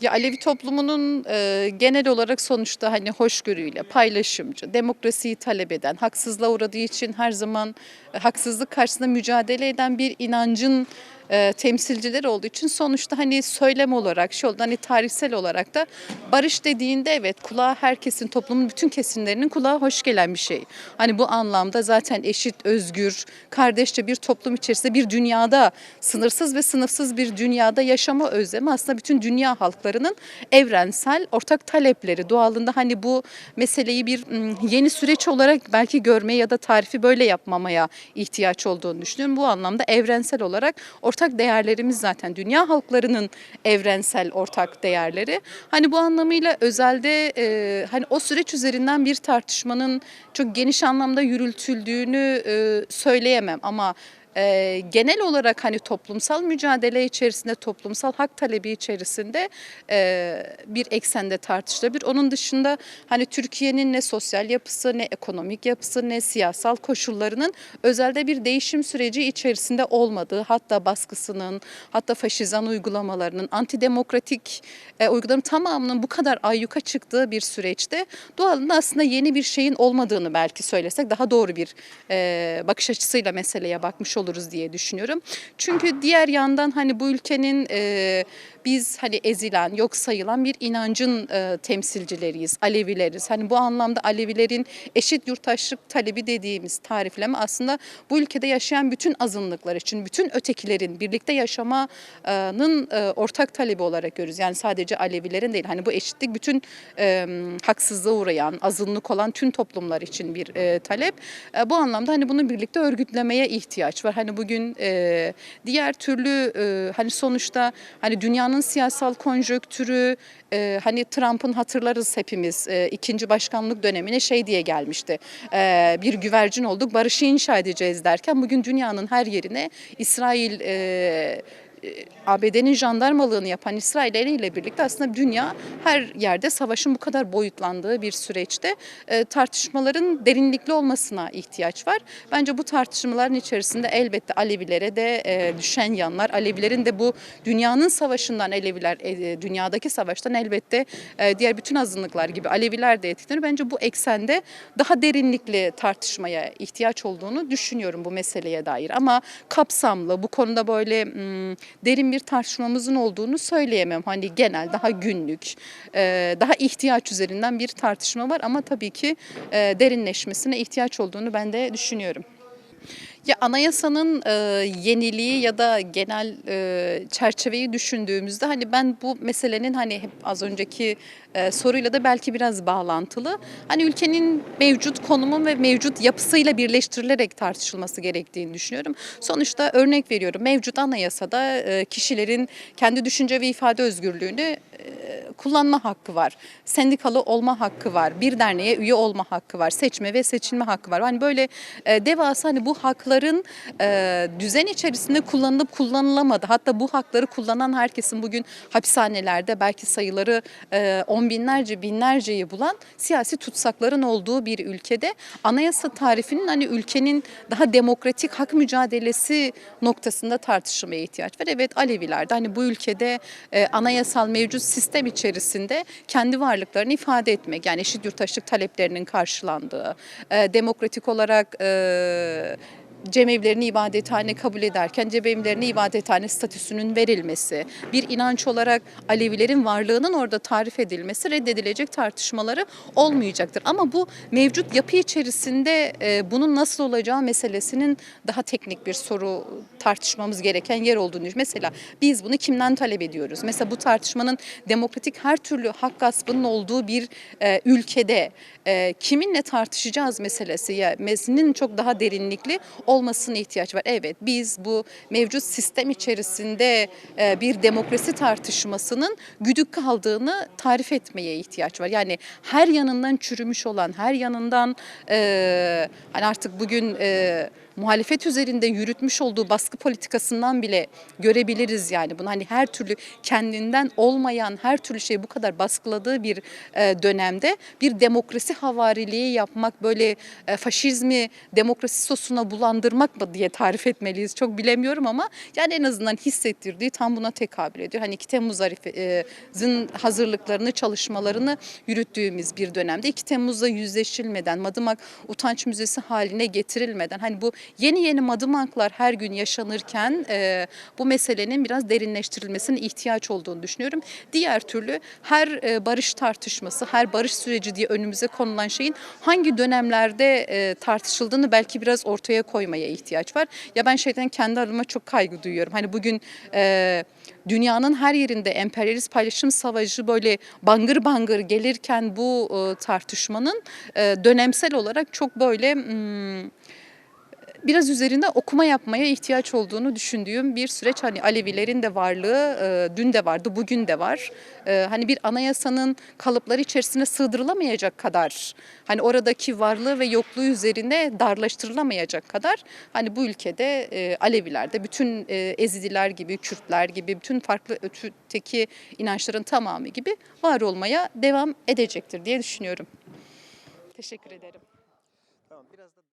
Ya Alevi toplumunun e, genel olarak sonuçta hani hoşgörüyle, paylaşımcı, demokrasiyi talep eden, haksızlığa uğradığı için her zaman e, haksızlık karşısında mücadele eden bir inancın e, temsilcileri olduğu için sonuçta hani söylem olarak, şey oldu hani tarihsel olarak da barış dediğinde evet kulağa herkesin toplumun bütün kesimlerinin kulağa hoş gelen bir şey. Hani bu anlamda zaten eşit, özgür, kardeşçe bir toplum içerisinde bir dünyada sınırsız ve sınıfsız bir dünyada yaşama özlemi aslında bütün dünya halklarının evrensel ortak talepleri. Doğalında hani bu meseleyi bir yeni süreç olarak belki görmeye ya da tarifi böyle yapmamaya ihtiyaç olduğunu düşünüyorum. Bu anlamda evrensel olarak ortak değerlerimiz zaten dünya halklarının evrensel ortak değerleri. Hani bu anlamıyla özelde e, hani o süreç üzerinden bir tartışmanın çok geniş anlamda yürütüldüğünü e, söyleyemem ama e, genel olarak hani toplumsal mücadele içerisinde, toplumsal hak talebi içerisinde e, bir eksende tartışılabilir. Onun dışında hani Türkiye'nin ne sosyal yapısı, ne ekonomik yapısı, ne siyasal koşullarının özelde bir değişim süreci içerisinde olmadığı, hatta baskısının, hatta faşizan uygulamalarının, antidemokratik e, uygulamaların tamamının bu kadar ayyuka çıktığı bir süreçte doğalında aslında yeni bir şeyin olmadığını belki söylesek daha doğru bir e, bakış açısıyla meseleye bakmış oluruz diye düşünüyorum. Çünkü diğer yandan hani bu ülkenin e, biz hani ezilen, yok sayılan bir inancın e, temsilcileriyiz, Alevileriz. Hani bu anlamda Alevilerin eşit yurttaşlık talebi dediğimiz tarifleme aslında bu ülkede yaşayan bütün azınlıklar için, bütün ötekilerin birlikte yaşamanın e, ortak talebi olarak görürüz. Yani sadece Alevilerin değil, hani bu eşitlik bütün e, haksızlığa uğrayan, azınlık olan tüm toplumlar için bir e, talep. E, bu anlamda hani bunu birlikte örgütlemeye ihtiyaç var. Hani bugün e, diğer türlü e, hani sonuçta hani dünyanın siyasal konjöktürü e, hani Trump'ın hatırlarız hepimiz e, ikinci başkanlık dönemine şey diye gelmişti. E, bir güvercin olduk barışı inşa edeceğiz derken bugün dünyanın her yerine İsrail e, ABD'nin jandarmalığını yapan İsrail ile birlikte aslında dünya her yerde savaşın bu kadar boyutlandığı bir süreçte e, tartışmaların derinlikli olmasına ihtiyaç var. Bence bu tartışmaların içerisinde elbette Alevilere de e, düşen yanlar, Alevilerin de bu dünyanın savaşından Aleviler, e, dünyadaki savaştan elbette e, diğer bütün azınlıklar gibi Aleviler de etkilenir. Bence bu eksende daha derinlikli tartışmaya ihtiyaç olduğunu düşünüyorum bu meseleye dair. Ama kapsamlı, bu konuda böyle hmm, derin bir tartışmamızın olduğunu söyleyemem. Hani genel, daha günlük, e, daha ihtiyaç üzerinden bir tartışma var ama tabii ki e, derinleşmesine ihtiyaç olduğunu ben de düşünüyorum. Ya anayasanın e, yeniliği ya da genel e, çerçeveyi düşündüğümüzde hani ben bu meselenin hani hep az önceki e, soruyla da belki biraz bağlantılı. Hani ülkenin mevcut konumu ve mevcut yapısıyla birleştirilerek tartışılması gerektiğini düşünüyorum. Sonuçta örnek veriyorum mevcut anayasada e, kişilerin kendi düşünce ve ifade özgürlüğünü kullanma hakkı var. Sendikalı olma hakkı var. Bir derneğe üye olma hakkı var. Seçme ve seçilme hakkı var. Hani böyle e, devasa hani bu hakların e, düzen içerisinde kullanılıp kullanılamadı. Hatta bu hakları kullanan herkesin bugün hapishanelerde belki sayıları e, on binlerce binlerceyi bulan siyasi tutsakların olduğu bir ülkede anayasa tarifinin hani ülkenin daha demokratik hak mücadelesi noktasında tartışılmaya ihtiyaç var. Evet Alevilerde hani bu ülkede e, anayasal mevcut sistem içerisinde kendi varlıklarını ifade etmek yani eşit yurttaşlık taleplerinin karşılandığı, e, demokratik olarak e, cemevlerini ibadethane kabul ederken cemevlerini ibadethane statüsünün verilmesi, bir inanç olarak Alevilerin varlığının orada tarif edilmesi reddedilecek tartışmaları olmayacaktır. Ama bu mevcut yapı içerisinde e, bunun nasıl olacağı meselesinin daha teknik bir soru tartışmamız gereken yer olduğunu düşünüyorum. Mesela biz bunu kimden talep ediyoruz? Mesela bu tartışmanın demokratik her türlü hak gaspının olduğu bir e, ülkede e, kiminle tartışacağız meselesi ya meselenin çok daha derinlikli olmasına ihtiyaç var. Evet biz bu mevcut sistem içerisinde e, bir demokrasi tartışmasının güdük kaldığını tarif etmeye ihtiyaç var. Yani her yanından çürümüş olan, her yanından e, hani artık bugün e, muhalefet üzerinde yürütmüş olduğu baskı politikasından bile görebiliriz yani bunu hani her türlü kendinden olmayan her türlü şeyi bu kadar baskıladığı bir e, dönemde bir demokrasi havariliği yapmak böyle e, faşizmi demokrasi sosuna bulandırmak mı diye tarif etmeliyiz çok bilemiyorum ama yani en azından hissettirdiği tam buna tekabül ediyor. Hani 2 Temmuz Arife'nin hazırlıklarını çalışmalarını yürüttüğümüz bir dönemde 2 Temmuz'da yüzleşilmeden Madımak Utanç Müzesi haline getirilmeden hani bu yeni yeni Madımaklar her gün yaşanırken e, bu meselenin biraz derinleştirilmesine ihtiyaç olduğunu düşünüyorum. Diğer türlü her e, barış tartışması, her barış süreci diye önümüze konulan şeyin hangi dönemlerde e, tartışıldığını belki biraz ortaya koymaya ihtiyaç var. Ya ben şeyden kendi adıma çok kaygı duyuyorum. Hani bugün e, dünyanın her yerinde emperyalist paylaşım savaşı böyle bangır bangır gelirken bu e, tartışmanın e, dönemsel olarak çok böyle hmm, biraz üzerinde okuma yapmaya ihtiyaç olduğunu düşündüğüm bir süreç. Hani Alevilerin de varlığı e, dün de vardı, bugün de var. E, hani bir anayasanın kalıpları içerisine sığdırılamayacak kadar, hani oradaki varlığı ve yokluğu üzerine darlaştırılamayacak kadar hani bu ülkede e, Alevilerde bütün e, Ezidiler gibi, Kürtler gibi, bütün farklı öteki inançların tamamı gibi var olmaya devam edecektir diye düşünüyorum. Teşekkür ederim. Tamam biraz da